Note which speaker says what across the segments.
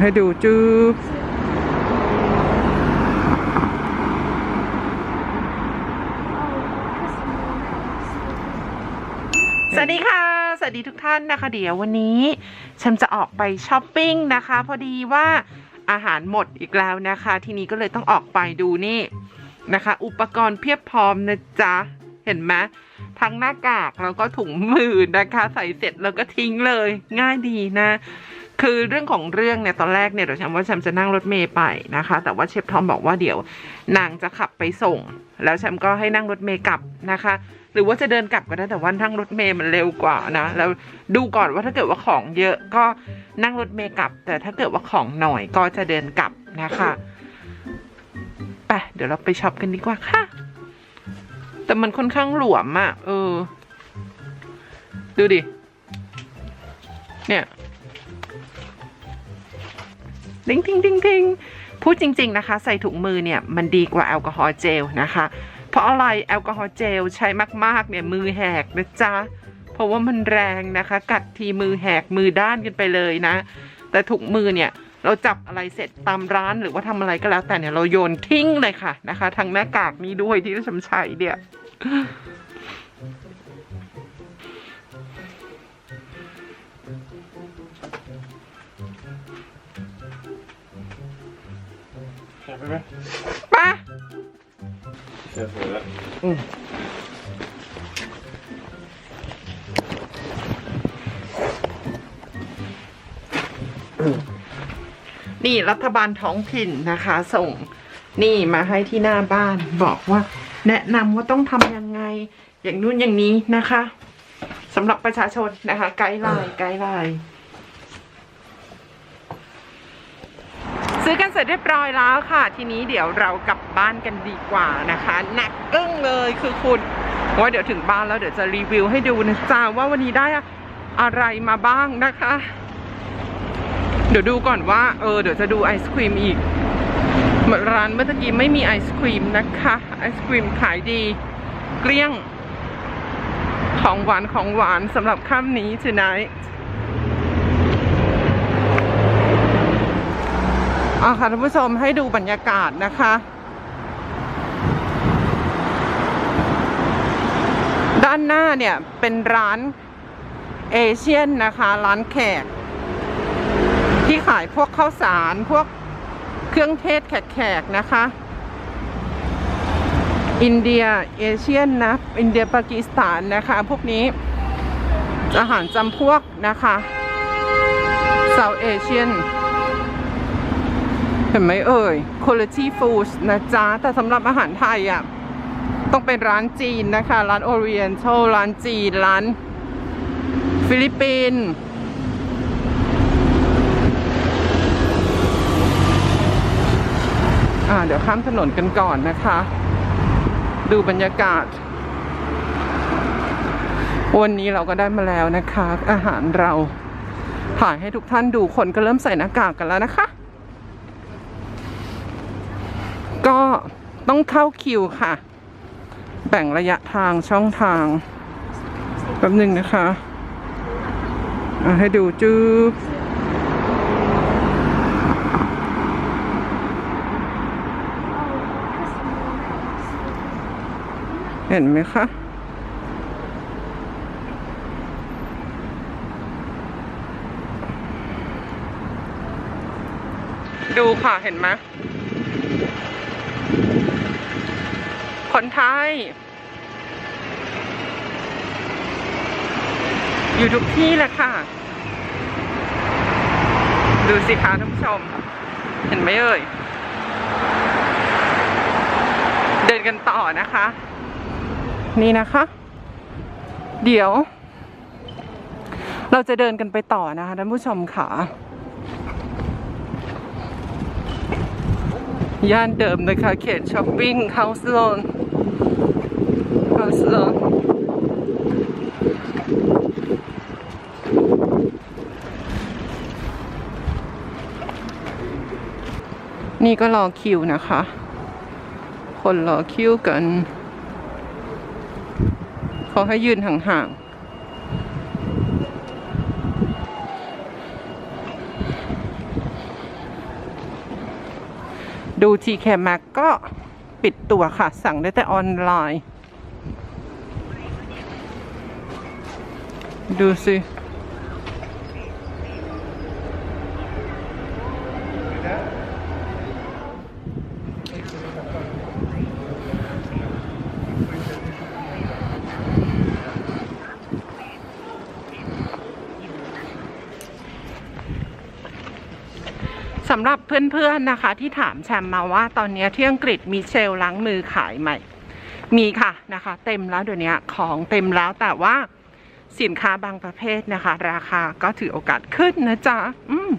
Speaker 1: ให้ดูจืบสวัสดีค่ะ สวัสดีทุกท่านนะคะ เดี๋ยววันนี้ฉันจะออกไปช้อปปิ้งนะคะ พอดีว่าอาหารหมดอีกแล้วนะคะ ทีนี้ก็เลยต้องออกไปดูนี่นะคะ อุปกรณ์เพียบพร้อมนะจ๊ะ เห็นไหมทั้งหน้ากากแล้วก็ถุงมือนะคะ ใส่เสร็จแล้วก็ทิ้งเลย ง่ายดีนะ คือเรื่องของเรื่องเนี่ยตอนแรกเนี่ยเดี๋ยวฉันว่าฉันจะนั่งรถเมย์ไปนะคะ แต่ว่าเชฟทอมบอกว่าเดี๋ยวนางจะขับไปส่ง แล้วฉันก็ให้นั่งรถเมย์กลับนะคะ หรือว่าจะเดินกลับก็ได้แต่ว่านั่งรถเมย์มันเร็วกว่านะแล้วดูก่อนว่าถ้าเกิดว่าของเยอะก็นั่งรถเมย์กลับ แต่ถ้าเกิดว่าของหน่อยก็จะเดินกลับนะคะไปเดี๋ยวเราไปช็อปกันดีกว่าค่ะ แต่มันค่อนข้างหลวมอะ่ะเออ ดูดิ เนี่ย ดิ้งดิงดิงดิงพูดจริง ๆนะคะ ใส่ถุงมือเนี่ยมันดีกว่าแอลกอฮอล์เจลนะคะ เพราะอะไรแอลกอฮอล์เจลใช้มากๆเนี่ยมือแหกนะจ๊ะเพราะว่ามันแรงนะคะ กัดทีมือแหกมือด้านกันไปเลยนะ แต่ถุงมือเนี่ยเราจับอะไรเสร็จตามร้านหรือว่าทำอะไรก็แล้วแต่เนี่ยเราโยนทิ้งเลยค่ะนะคะ ทั้งหน้ากากนี้ด้วยที่เราชำใช้เนี่ย
Speaker 2: ใช่ไหม
Speaker 1: ไป้า
Speaker 2: เสร็จแล้ว
Speaker 1: นี่รัฐบาลท้องถิ่นนะคะ ส่งนี่มาให้ที่หน้าบ้านบอกว่า แนะนำว่าต้องทำยังไง อย่างนู้นอย่างนี้นะคะสำหรับประชาชนนะคะ ไกด์ไลน์ไกด์ไลน์ ซื้อกันเสร็จเรียบร้อยแล้วค่ะ ทีนี้เดี๋ยวเรากลับบ้านกันดีกว่านะคะหนักอึ้งเลยคือคุณว่าเดี๋ยวถึงบ้านแล้วเดี๋ยวจะรีวิวให้ดูนะจ๊ะว่าวันนี้ได้อะไรมาบ้างนะคะ เดี๋ยวดูก่อนว่าเออเดี๋ยวจะดูไอศครีมอีกเหมือนร้านเมื่อกี้ไม่มีไอศครีมนะคะไอศครีมขายดี เกลี้ยงของหวานของหวานสำหรับค่ำนี้ tonight อะค่ะท่านผู้ชมให้ดูบรรยากาศนะคะ ด้านหน้าเนี่ยเป็นร้านเอเชียนนะคะ ร้านแขก ที่ขายพวกข้าวสารพวกเครื่องเทศแขกๆนะคะ อินเดียเอเชียนนะอินเดียปากีสถานนะคะ พวกนี้อาหารจำพวกนะคะเซาเอเชียน เห็นไหมเอ่ย quality food นะจ๊ะ แต่สำหรับอาหารไทยอะ ต้องเป็นร้านจีนนะคะ ร้าน Oriental ร้านจีน ร้าน ฟิลิปปินส์อ่าเดี๋ยวข้ามถนนกันก่อนนะคะ ดูบรรยากาศ วันนี้เราก็ได้มาแล้วนะคะ อาหารเราถ่ายให้ทุกท่านดูคนก็เริ่มใส่หน้ากากกันแล้วนะคะ ก็ต้องเข้าคิวค่ะ แบ่งระยะทางช่องทางแป๊บหนึ่งนะคะให้ดูจืบเห็นไหมคะดูค่ะ เห็นไหม คนไทย อยู่ทุกที่แหละค่ะ ดูสิคะท่านผู้ชม เห็นไหมเอ่ย เดินกันต่อนะคะ นี่นะคะ เดี๋ยว เราจะเดินกันไปต่อนะคะท่านผู้ชมค่ะย่านเดิมนะคะเขตช้อปปิ้งเฮาส์โซน นี่ก็รอคิวนะคะ คนรอคิวกันขาให้ยืนห่างๆ ดู TK Max ก็ปิดตัวค่ะ สั่งได้แต่ออนไลน์ ดูสิสำหรับเพื่อนๆนะคะ ที่ถามแชมมาว่าตอนนี้ที่อังกฤษมีเชลล้างมือขายใหม่มีค่ะนะคะ เต็มแล้วเดี๋ยวนี้ของเต็มแล้วแต่ว่า สินค้าบางประเภทนะคะ ราคาก็ถือโอกาสขึ้นนะจ๊ะอืม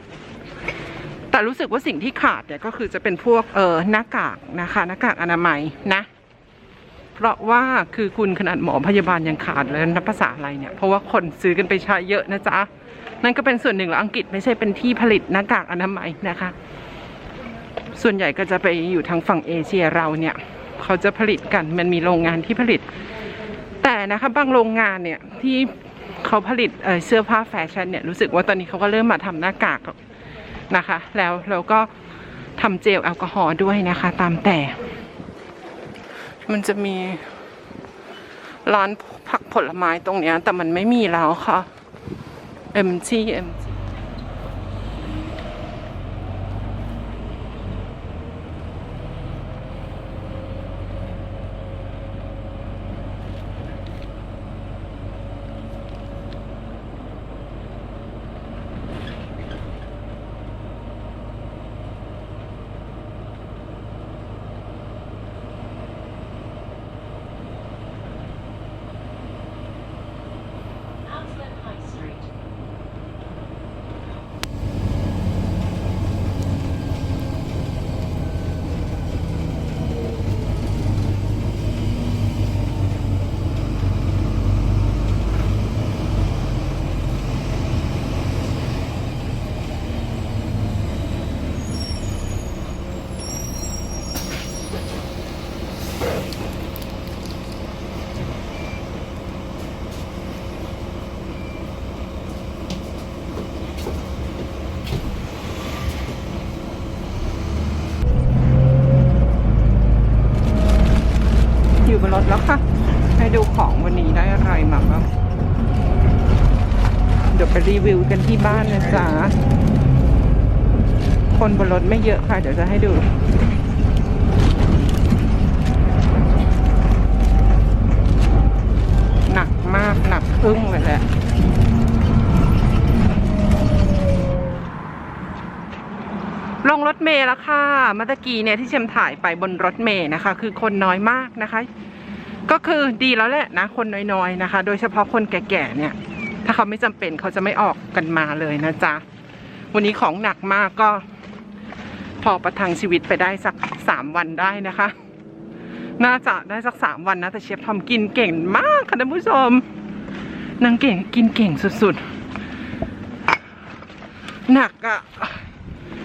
Speaker 1: แต่รู้สึกว่าสิ่งที่ขาดเนี่ยก็คือจะเป็นพวกเออหน้ากากนะคะ หน้ากากอนามัยนะ เพราะว่าคือคุณขนาดหมอพยาบาลยังขาดเลยนับภาษาอะไรเนี่ย เพราะว่าคนซื้อกันไปใช้เยอะนะจ๊ะนั่นก็เป็นส่วนหนึ่งแล้วอังกฤษไม่ใช่เป็นที่ผลิตหน้ากากอนามัยนะคะ ส่วนใหญ่ก็จะไปอยู่ทางฝั่งเอเชียเราเนี่ยเขาจะผลิตกันมันมีโรงงานที่ผลิต แต่นะคะบางโรงงานเนี่ยที่ เขาผลิตเเสื้อผ้าแฟชั่นเนี่ยรู้สึกว่าตอนนี้เขาก็เริ่มมาทำหน้ากากนะคะ แล้วเราก็ทำเจลแอลกอฮอล์ด้วยนะคะ ตามแต่ มันจะมีร้านผักผลไม้ตรงเนี้ยแต่มันไม่มีแล้วค่ะ MT MT ของวันนี้ได้อะไรมาบ้างเดี๋ยวไปรีวิวกันที่บ้านนะจ๊ะ คนบนรถไม่เยอะค่ะ เดี๋ยวจะให้ดูหนักมากหนักอึ้งเลยแหละลงรถเมล์แล้วค่ะเมื่อตะกี้เนี่ยที่เชมถ่ายไปบนรถเมล์นะคะ คือคนน้อยมากนะคะ ก็คือดีแล้วแหละนะ คนน้อยๆนะคะ โดยเฉพาะคนแก่ๆเนี่ย ถ้าเขาไม่จำเป็นเขาจะไม่ออกกันมาเลยนะจ๊ะ วันนี้ของหนักมากก็ พอประทังชีวิตไปได้สักสามวันได้นะคะ น่าจะได้สักสามวันนะ แต่เชฟทอมกินเก่งมากค่ะท่านผู้ชมนางเก่งกินเก่งสุดๆ หนักอะ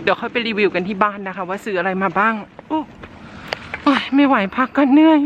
Speaker 1: เดี๋ยวค่อยไปรีวิวกันที่บ้านนะคะ ว่าซื้ออะไรมาบ้างอุ๊ยโอ๊ยไม่ไหวพักก็เหนื่อย